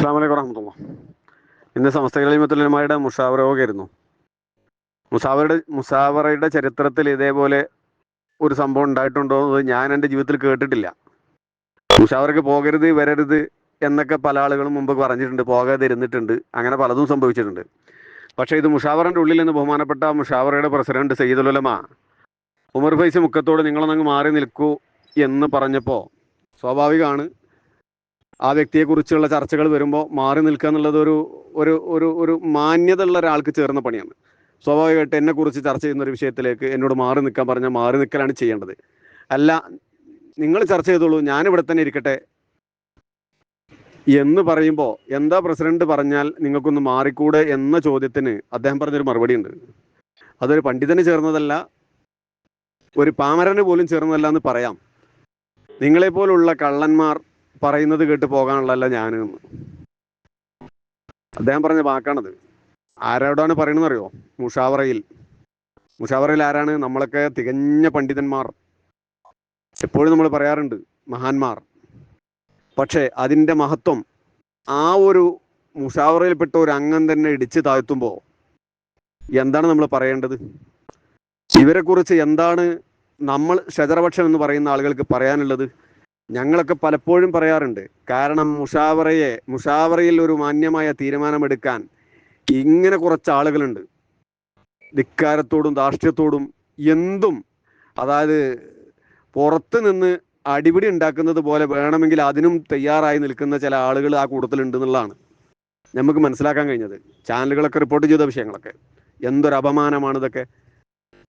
അസ്സാം വലൈക്കും വറഹമത്തുള്ള. ഇന്ന് സമസ്തകളിമത്തുലമാരുടെ മുഷാവറോകായിരുന്നു മുസാവറയുടെ മുസാവറയുടെ ചരിത്രത്തിൽ ഇതേപോലെ ഒരു സംഭവം ഉണ്ടായിട്ടുണ്ടോ എന്നത് ഞാൻ എന്റെ ജീവിതത്തിൽ കേട്ടിട്ടില്ല. മുഷാവറക്ക് പോകരുത് വരരുത് എന്നൊക്കെ പല ആളുകളും മുമ്പ് പറഞ്ഞിട്ടുണ്ട് പോകാതെ ഇരുന്നിട്ടുണ്ട് അങ്ങനെ പലതും സംഭവിച്ചിട്ടുണ്ട്. പക്ഷേ ഇത് മുഷാവറിന്റെ ഉള്ളിൽ നിന്ന് ബഹുമാനപ്പെട്ട മുഷാവറയുടെ പ്രസിഡന്റ് സയ്യിദുലമ ഉമർ ഫൈസ് മുക്കത്തോട് നിങ്ങളൊന്നങ്ങ് മാറി നിൽക്കൂ എന്ന് പറഞ്ഞപ്പോൾ സ്വാഭാവികമാണ് ആ വ്യക്തിയെക്കുറിച്ചുള്ള ചർച്ചകൾ വരുമ്പോൾ മാറി നിൽക്കുക എന്നുള്ളത് ഒരു ഒരു ഒരു ഒരു മാന്യത ഉള്ള ഒരാൾക്ക് ചേർന്ന പണിയാണ്. സ്വാഭാവികമായിട്ട് എന്നെക്കുറിച്ച് ചർച്ച ചെയ്യുന്ന ഒരു വിഷയത്തിലേക്ക് എന്നോട് മാറി നിൽക്കാൻ പറഞ്ഞാൽ മാറി നിൽക്കലാണ് ചെയ്യേണ്ടത്. അല്ല നിങ്ങൾ ചർച്ച ചെയ്തോളൂ ഞാൻ ഇവിടെ തന്നെ ഇരിക്കട്ടെ. എന്ന് പറയുമ്പോൾ എന്താ പ്രസിഡന്റ് പറഞ്ഞാൽ നിങ്ങൾക്കൊന്ന് മാറിക്കൂടെ എന്ന ചോദ്യത്തിന് അദ്ദേഹം പറഞ്ഞൊരു മറുപടി ഉണ്ട്. അതൊരു പണ്ഡിതന് ചേർന്നതല്ല ഒരു പാമരന് പോലും ചേർന്നതല്ല എന്ന് പറയാം. നിങ്ങളെപ്പോലുള്ള കള്ളന്മാർ പറയുന്നത് കേട്ട് പോകാനുള്ളതല്ല ഞാൻ അദ്ദേഹം പറഞ്ഞ വാക്കാണത്. ആരോടാണ് പറയണമെന്ന് അറിയോ? മുഷാവറയിൽ. മുഷാവറയിൽ ആരാണ്? നമ്മളൊക്കെ തികഞ്ഞ പണ്ഡിതന്മാർ. എപ്പോഴും നമ്മൾ പറയാറുണ്ട് മഹാന്മാർ. പക്ഷേ അതിന്റെ മഹത്വം ആ ഒരു മുഷാവറയിൽപ്പെട്ട ഒരു അംഗം തന്നെ ഇടിച്ച് താഴ്ത്തുമ്പോൾ എന്താണ് നമ്മൾ പറയേണ്ടത്? ഇവരെക്കുറിച്ച് എന്താണ് നമ്മൾ ഷജറപക്ഷം എന്ന് പറയുന്ന ആളുകൾക്ക് പറയാനുള്ളത്? ഞങ്ങളൊക്കെ പലപ്പോഴും പറയാറുണ്ട് കാരണം മുഷാവറയെ മുഷാവറയിൽ ഒരു മാന്യമായ തീരുമാനമെടുക്കാൻ ഇങ്ങനെ കുറച്ച് ആളുകളുണ്ട്. ധിക്കാരത്തോടും ധാർഷ്ട്യത്തോടും എന്തും അതായത് പുറത്ത് നിന്ന് അടിപിടി ഉണ്ടാക്കുന്നത് പോലെ വേണമെങ്കിൽ അതിനും തയ്യാറായി നിൽക്കുന്ന ചില ആളുകൾ ആ കൂട്ടത്തിലുണ്ട് എന്നുള്ളതാണ് നമുക്ക് മനസ്സിലാക്കാൻ കഴിഞ്ഞത്. ചാനലുകളൊക്കെ റിപ്പോർട്ട് ചെയ്ത വിഷയങ്ങളൊക്കെ. എന്തൊരു അപമാനമാണ് ഇതൊക്കെ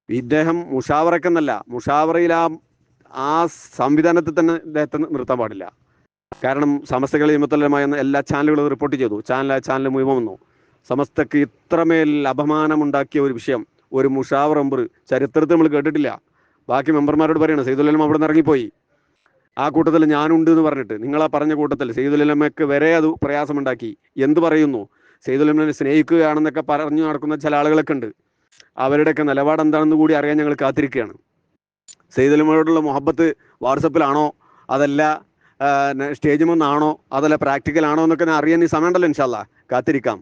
ഇദ്ദേഹം മുഷാവറക്കെന്നല്ല മുഷാവറയിൽ ആ ആ സംവിധാനത്തിൽ തന്നെ ഇദ്ദേഹത്തെ നിർത്താൻ പാടില്ല. കാരണം സമസ്തകൾ നിയമത്തലമായ എല്ലാ ചാനലുകളും റിപ്പോർട്ട് ചെയ്തു. ചാനൽ ചാനൽ മുഴുവൻ വന്നു. സമസ്തക്ക് ഇത്രമേൽ അപമാനമുണ്ടാക്കിയ ഒരു വിഷയം ഒരു മുഷാവർ മെമ്പർ ചരിത്രത്തിൽ നമ്മൾ കേട്ടിട്ടില്ല. ബാക്കി മെമ്പർമാരോട് പറയണം സെയ്തുലം അവിടെ നിന്ന് ഇറങ്ങിപ്പോയി. ആ കൂട്ടത്തിൽ ഞാനുണ്ട് എന്ന് പറഞ്ഞിട്ട് നിങ്ങൾ ആ പറഞ്ഞ കൂട്ടത്തിൽ സെയ്തുലമയ്ക്ക് വരെ അത് പ്രയാസമുണ്ടാക്കി. എന്ത് പറയുന്നു? സെയ്തുലമിനെ സ്നേഹിക്കുകയാണെന്നൊക്കെ പറഞ്ഞു നടക്കുന്ന ചില ആളുകളൊക്കെ ഉണ്ട്. അവരുടെയൊക്കെ നിലപാട് എന്താണെന്ന് കൂടി അറിയാൻ ഞങ്ങൾ കാത്തിരിക്കുകയാണ്. സെയ്തുലമയോടുള്ള മുഹബത്ത് വാട്സപ്പിലാണോ? അതല്ല സ്റ്റേജ് മുന്നാണോ? അതല്ല പ്രാക്ടിക്കൽ ആണോ എന്നൊക്കെ ഞാൻ അറിയാൻ ഈ സമയമുണ്ടല്ലോ ഇൻഷാല്ല കാത്തിരിക്കാം.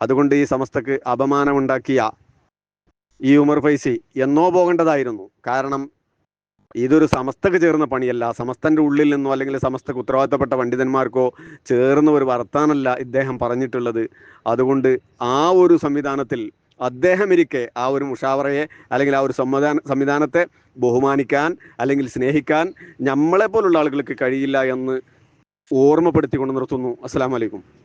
അതുകൊണ്ട് ഈ സമസ്തക്ക് അപമാനമുണ്ടാക്കിയ ഈ ഉമർ ഫൈസി എന്നോ പോകേണ്ടതായിരുന്നു. കാരണം ഇതൊരു സമസ്തക്ക് ചേർന്ന പണിയല്ല. സമസ്തന്റെ ഉള്ളിൽ നിന്നോ അല്ലെങ്കിൽ സമസ്തക്ക് ഉത്തരവാദിത്തപ്പെട്ട പണ്ഡിതന്മാർക്കോ ചേർന്ന ഒരു വർത്താനല്ല ഇദ്ദേഹം പറഞ്ഞിട്ടുള്ളത്. അതുകൊണ്ട് ആ ഒരു സംവിധാനത്തിൽ അദ്ദേഹം ഇരിക്കെ ആ ഒരു മുഷാവറയെ അല്ലെങ്കിൽ ആ ഒരു സംവിധാന സംവിധാനത്തെ ബഹുമാനിക്കാൻ അല്ലെങ്കിൽ സ്നേഹിക്കാൻ നമ്മളെ പോലുള്ള ആളുകൾക്ക് കഴിയില്ല എന്ന് ഓർമ്മപ്പെടുത്തിക്കൊണ്ട് നിർത്തുന്നു. അസ്സാം വലൈക്കും